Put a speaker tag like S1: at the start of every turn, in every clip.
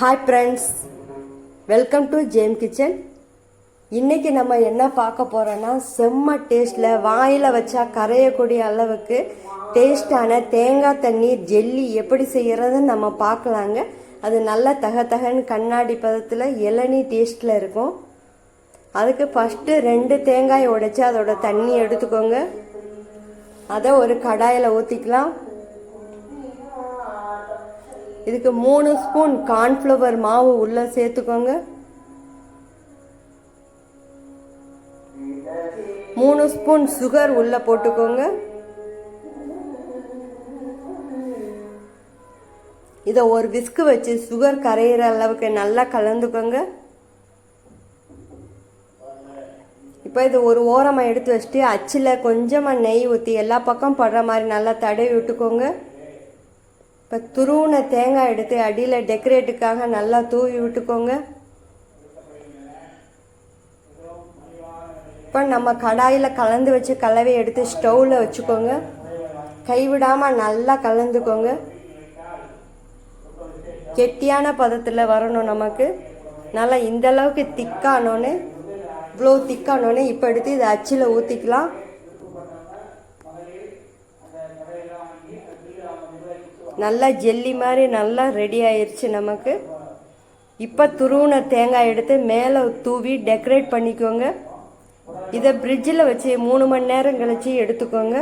S1: Hi friends welcome to Gem Kitchen இன்னைக்கு நம்ம என்ன பார்க்க போகிறோன்னா செம்ம டேஸ்டில் வாயில் வச்சா கரையக்கூடிய அளவுக்கு டேஸ்டான தேங்காய் தண்ணீர் ஜெல்லி எப்படி செய்கிறதுன்னு நம்ம பார்க்கலாங்க. அது நல்ல தக தகன்னு கண்ணாடி பதத்தில் இளநீ டேஸ்டில் இருக்கும். அதுக்கு ஃபஸ்ட்டு ரெண்டு தேங்காய் உடைச்சி அதோட தண்ணி எடுத்துக்கோங்க. அதை ஒரு கடாயில் ஊற்றிக்கலாம் இதுக்கு மூணு ஸ்பூன் கார்ன்ஃப்ளவர் மாவு உள்ள சேர்த்துக்கோங்க. மூணு ஸ்பூன் சுகர் உள்ள போட்டுக்கோங்க. இதை ஒரு விஸ்கு வச்சு சுகர் கரையிற அளவுக்கு நல்லா கலந்துக்கோங்க. இப்போ இது ஒரு ஓரமாக எடுத்து வச்சுட்டு அச்சில் கொஞ்சமாக நெய் ஊற்றி எல்லா பக்கம் படுற மாதிரி நல்லா தடவி விட்டுக்கோங்க. இப்போ துருவின தேங்காய் எடுத்து அடியில் டெக்கரேட்டுக்காக நல்லா தூவி விட்டுக்கோங்க. இப்போ நம்ம கடாயில் கலந்து வச்சு கலவையை எடுத்து ஸ்டவ்வில் வச்சுக்கோங்க. கைவிடாமல் நல்லா கலந்துக்கோங்க. கெட்டியான பதத்தில் வரணும் நமக்கு. நல்லா இந்த அளவுக்கு திக்கானோன்னு இவ்வளோ திக்கானோன்னு இப்போ எடுத்து இதை அச்சில் ஊற்றிக்கலாம் நல்லா ஜெல்லி மாதிரி நல்லா ரெடி ஆயிடுச்சு நமக்கு. இப்போ துருவின தேங்காய் எடுத்து மேலே தூவி டெக்கரேட் பண்ணிக்கோங்க. இதை ஃப்ரிட்ஜில் வச்சு மூணு மணி நேரம் கழிச்சு எடுத்துக்கோங்க.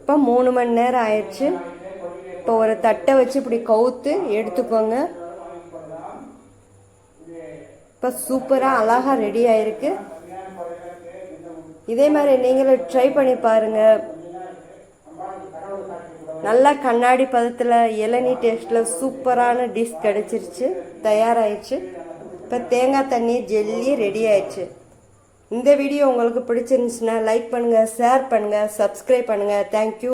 S1: இப்போ மூணு மணி நேரம் ஆயிடுச்சு இப்போ ஒரு தட்டை வச்சு இப்படி கவுத்து எடுத்துக்கோங்க. இப்போ சூப்பராக அழகாக ரெடி ஆயிருக்கு. இதே மாதிரி நீங்களும் ட்ரை பண்ணி பாருங்கள் நல்லா கண்ணாடி பதத்தில் இளநீ டேஸ்ட்டில் சூப்பரான டிஷ் கிடச்சிருச்சு தயாராகிடுச்சு இப்போ தேங்காய் தண்ணி ஜெல்லி ரெடி ஆயிடுச்சு. இந்த வீடியோ உங்களுக்கு பிடிச்சிருந்துச்சுன்னா லைக் பண்ணுங்கள் ஷேர் பண்ணுங்கள் சப்ஸ்கிரைப் பண்ணுங்கள் தேங்க்யூ